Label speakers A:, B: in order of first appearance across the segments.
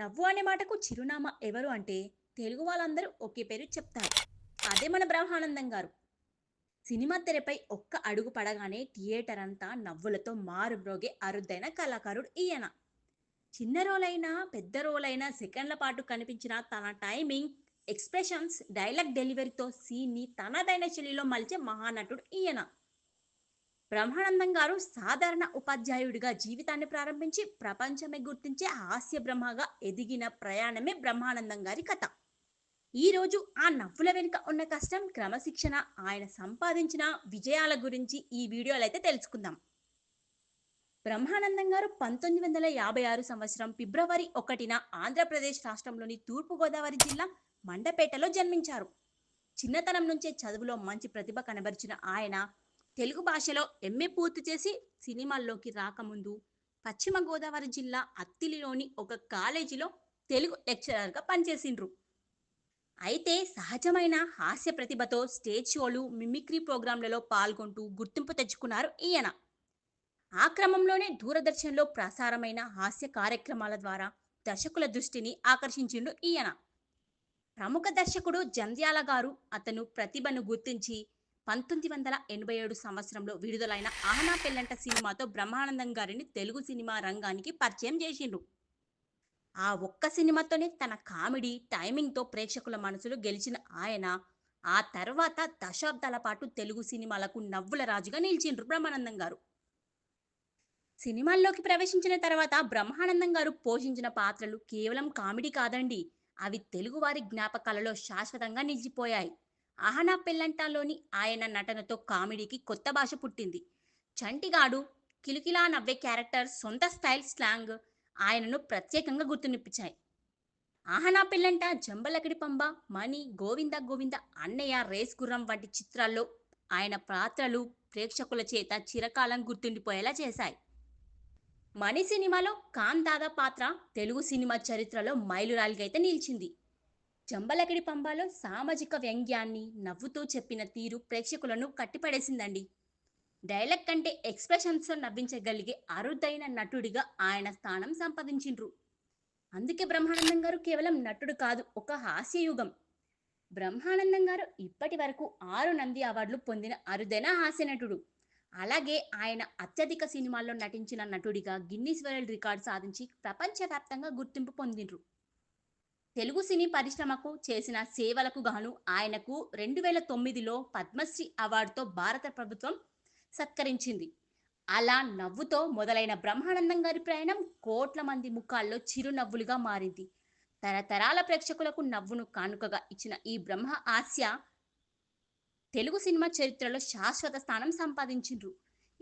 A: నవ్వు అనే మాటకు చిరునామా ఎవరు అంటే తెలుగు వాళ్ళందరూ ఒకే పేరు చెప్తారు అదే మన బ్రహ్మానందం గారు సినిమా తెరపై ఒక్క అడుగు పడగానే థియేటర్ అంతా నవ్వులతో మ్రోగే అరుదైన కళాకారుడు ఈయన చిన్న రోలైనా పెద్ద రోలైనా సెకండ్ల పాటు కనిపించిన తన టైమింగ్ ఎక్స్ప్రెషన్స్ డైలాగ్ డెలివరీతో సీన్ని తనదైన శైలిలో మలిచే మహానటుడు ఈయన బ్రహ్మానందం గారు సాధారణ ఉపాధ్యాయుడిగా జీవితాన్ని ప్రారంభించి ప్రపంచమే గుర్తించే హాస్య బ్రహ్మగా ఎదిగిన ప్రయాణమే బ్రహ్మానందం గారి కథ ఈరోజు ఆ నవ్వుల వెనుక ఉన్న కష్టం క్రమశిక్షణ ఆయన సంపాదించిన విజయాల గురించి ఈ వీడియోలో అయితే తెలుసుకుందాం బ్రహ్మానందం గారు పంతొమ్మిది వందల యాభై ఆరు సంవత్సరం ఫిబ్రవరి ఒకటిన ఆంధ్రప్రదేశ్ రాష్ట్రంలోని తూర్పుగోదావరి జిల్లా మండపేటలో జన్మించారు చిన్నతనం నుంచే చదువులో మంచి ప్రతిభ కనబరిచిన ఆయన తెలుగు భాషలో ఎంఏ పూర్తి చేసి సినిమాల్లోకి రాకముందు పశ్చిమ గోదావరి జిల్లా అత్తిలిలోని ఒక కాలేజీలో తెలుగు లెక్చరర్గా పనిచేసిండ్రు అయితే సహజమైన హాస్య ప్రతిభతో స్టేజ్ షోలు మిమిక్రీ ప్రోగ్రాంలలో పాల్గొంటూ గుర్తింపు తెచ్చుకున్నారు ఈయన ఆ క్రమంలోనే దూరదర్శన్లో ప్రసారమైన హాస్య కార్యక్రమాల ద్వారా దర్శకుల దృష్టిని ఆకర్షించిండు ఈయన ప్రముఖ దర్శకుడు జంధ్యాల గారు అతను ప్రతిభను గుర్తించి పంతొమ్మిది వందల ఎనభై ఏడు సంవత్సరంలో విడుదలైన ఆహనా పెళ్లంట సినిమాతో బ్రహ్మానందం గారిని తెలుగు సినిమా రంగానికి పరిచయం చేసిండ్రు ఆ ఒక్క సినిమాతోనే తన కామెడీ టైమింగ్తో ప్రేక్షకుల మనసులు గెలిచిన ఆయన ఆ తర్వాత దశాబ్దాల పాటు తెలుగు సినిమాలకు నవ్వుల రాజుగా నిలిచిండ్రు బ్రహ్మానందం గారు సినిమాల్లోకి ప్రవేశించిన తర్వాత బ్రహ్మానందం గారు పోషించిన పాత్రలు కేవలం కామెడీ కాదండి అవి తెలుగువారి జ్ఞాపకాలలో శాశ్వతంగా నిలిచిపోయాయి అహనా పెల్లంటాలోని ఆయన నటనతో కామెడీకి కొత్త భాష పుట్టింది చంటిగాడు కిలికిలా నవ్వే క్యారెక్టర్ సొంత స్టైల్ స్లాంగ్ ఆయనను ప్రత్యేకంగా గుర్తునిప్పించాయి ఆహనా పెళ్ళంట జంబలకడి పంబ మణి గోవింద గోవింద అన్నయ్య రేస్ గుర్రం వంటి చిత్రాల్లో ఆయన పాత్రలు ప్రేక్షకుల చేత చిరకాలం గుర్తుండిపోయేలా చేశాయి మణి సినిమాలో కాన్ దాదా పాత్ర తెలుగు సినిమా చరిత్రలో మైలురాలిగైతే నిలిచింది జంబలకిడి పంబాలో సామాజిక వ్యంగ్యాన్ని నవ్వుతూ చెప్పిన తీరు ప్రేక్షకులను కట్టిపడేసిందండి డైలాగ్ కంటే ఎక్స్ప్రెషన్స్తో నవ్వించగలిగే అరుదైన నటుడిగా ఆయన స్థానం సంపాదించిండ్రు అందుకే బ్రహ్మానందం గారు కేవలం నటుడు కాదు ఒక హాస్యయుగం బ్రహ్మానందం గారు ఇప్పటి వరకు ఆరు నంది అవార్డులు పొందిన అరుదైన హాస్య నటుడు అలాగే ఆయన అత్యధిక సినిమాల్లో నటించిన నటుడిగా గిన్నీస్ వరల్డ్ రికార్డు సాధించి ప్రపంచవ్యాప్తంగా గుర్తింపు పొందిండ్రు తెలుగు సినీ పరిశ్రమకు చేసిన సేవలకు గాను ఆయనకు రెండు వేల తొమ్మిదిలో పద్మశ్రీ అవార్డుతో భారత ప్రభుత్వం సత్కరించింది అలా నవ్వుతో మొదలైన బ్రహ్మానందం గారి ప్రయాణం కోట్ల మంది ముఖాల్లో చిరునవ్వులుగా మారింది తరతరాల ప్రేక్షకులకు నవ్వును కానుకగా ఇచ్చిన ఈ బ్రహ్మ హాస్య తెలుగు సినిమా చరిత్రలో శాశ్వత స్థానం సంపాదించిండ్రు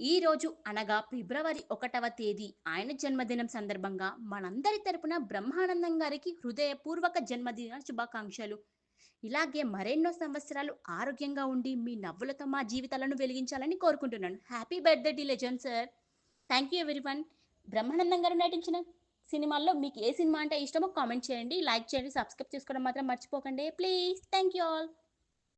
A: ఈ రోజు అనగా ఫిబ్రవరి ఒకటవ తేదీ ఆయన జన్మదినం సందర్భంగా మనందరి తరపున బ్రహ్మానందం గారికి హృదయపూర్వక జన్మదిన శుభాకాంక్షలు ఇలాగే మరెన్నో సంవత్సరాలు ఆరోగ్యంగా ఉండి మీ నవ్వులతో మా జీవితాలను వెలిగించాలని కోరుకుంటున్నాను happy birthday the legend sir thank you everyone Brahmanandam garu నటించిన సినిమాల్లో మీకు ఏ సినిమా అంటే ఇష్టమో కామెంట్ చేయండి లైక్ చేయండి సబ్స్క్రైబ్ చేసుకోవడం మాత్రం మర్చిపోకండి ప్లీజ్ థ్యాంక్ యూ ఆల్